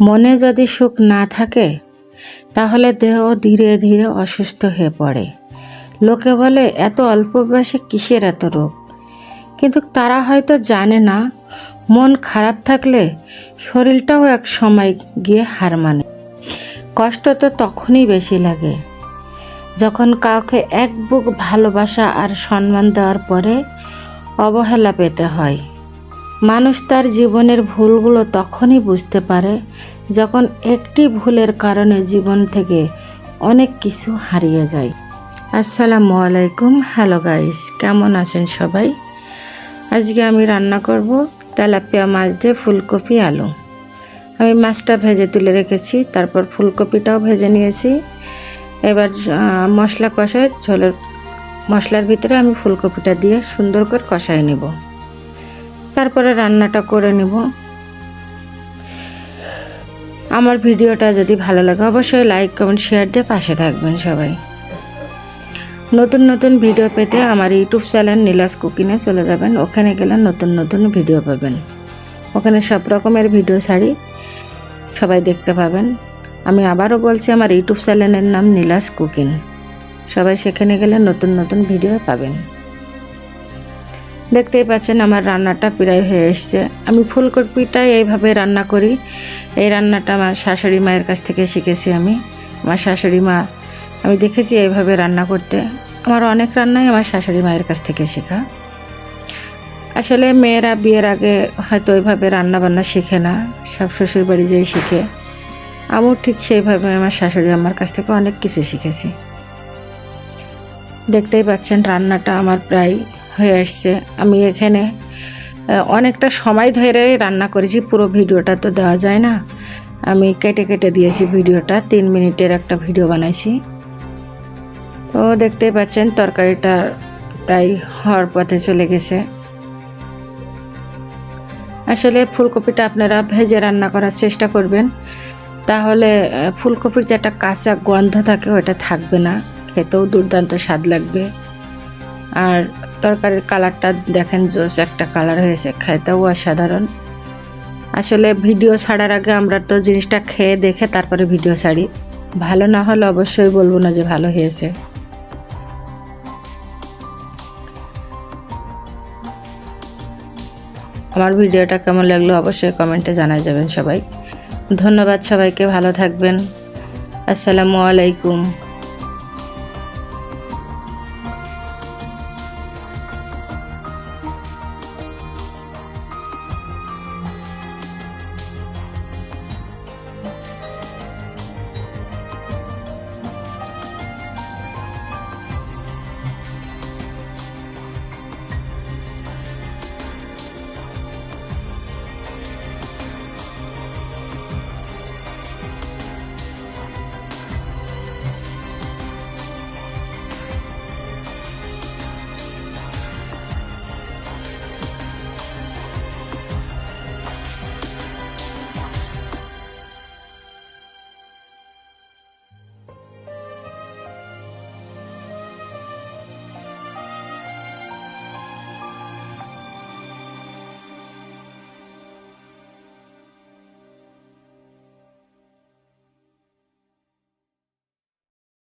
মনে যদি সুখ না থাকে, তাহলে দেহ ধীরে ধীরে অসুস্থ হয়ে পড়ে। লোকে বলে, এত অল্প বয়সে কিসের এত রোগ? কিন্তু তারা হয়তো জানে না, মন খারাপ থাকলে শরীরটাও এক সময় গিয়ে হার মানে। কষ্ট তো তখনই বেশি লাগে। যখন কাউকে এক বুক ভালোবাসা আর সম্মান দেওয়ার পরে অবহেলা পেতে হয়। মানুষ তার জীবনের ভুলগুলো তখনই বুঝতে পারে যখন একটি ভুলের কারণে জীবন থেকে অনেক কিছু হারিয়ে যায়। আসসালামু আলাইকুম, হ্যালো গাইস, কেমন আছেন সবাই? আজকে আমি রান্না করব তেলাপিয়া মাছ দিয়ে ফুলকপি আলু। আমি মাছটা ভেজে তুলে রেখেছি, তারপর ফুলকপিটাও ভেজে নিয়েছি। এবার মশলা কষায় ঝোলের মশলার ভিতরে আমি ফুলকপিটা দিয়ে সুন্দর করে কষায় নেব। তারপরে রান্নাটা করে নেব। আমার ভিডিওটা যদি ভালো লাগে অবশ্যই লাইক কমেন্ট শেয়ার দিয়ে পাশে থাকবেন সবাই। নতুন নতুন ভিডিও পেতে আমার ইউটিউব চ্যানেল নীলাস কুকিংয়ে চলে যাবেন। ওখানে গেলে নতুন নতুন ভিডিও পাবেন। ওখানে সব রকমের ভিডিও ছাড়ি সবাই দেখতে পাবেন। আমি আবারও বলছি, আমার ইউটিউব চ্যানেলের নাম নীলাস কুকিং সবাই সেখানে গেলে নতুন নতুন ভিডিও পাবেন। দেখতেই পাচ্ছেন আমার রান্নাটা প্রায় হয়ে এসছে। আমি ফুলকপিটা এইভাবে রান্না করি। এই রান্নাটা আমার শাশুড়ি মায়ের কাছ থেকে শিখেছি আমি। আমার শাশুড়ি মা, আমি দেখেছি এইভাবে রান্না করতে। আমার অনেক রান্নাই আমার শাশুড়ি মায়ের কাছ থেকে শেখা। আসলে মেয়েরা বিয়ের আগে হয়তো ওইভাবে রান্না বান্না শেখে না। সব শ্বশুর বাড়ি যেয়ে শিখে। আমিও ঠিক সেইভাবে আমার শাশুড়ি আমার কাছ থেকে অনেক কিছু শিখেছি। দেখতেই পাচ্ছেন রান্নাটা আমার প্রায় হয়ে আসছে। আমি এখানে অনেকটা সময় ধরে রান্না করেছি, পুরো ভিডিওটা তো দেওয়া যায় না। আমি কেটে কেটে দিয়েছি ভিডিওটা, তিন মিনিটের একটা ভিডিও বানাইছি। তো দেখতেই পাচ্ছেন, তরকারিটা প্রায় হওয়ার পথে চলে গেছে। আসলে ফুলকপিটা আপনারা ভেজে রান্না করার চেষ্টা করবেন। তাহলে ফুলকপির যে একটা কাঁচা গন্ধ থাকে ওটা থাকবে না। খেতেও দুর্দান্ত স্বাদ লাগবে। আর তরকারির কালারটা দেখেন জোস একটা কালার হয়েছে, খাইতেও অসাধারণ। আসলে ভিডিও ছাড়ার আগে আমরা তো জিনিসটা খেয়ে দেখে তারপরে ভিডিও ছাড়ি। ভালো না হলে অবশ্যই বলব না যে ভালো হয়েছে। আমার ভিডিওটা কেমন লাগল অবশ্যই কমেন্টে জানাই যাবেন সবাই। ধন্যবাদ সবাইকে, ভালো থাকবেন। আসসালামু আলাইকুম।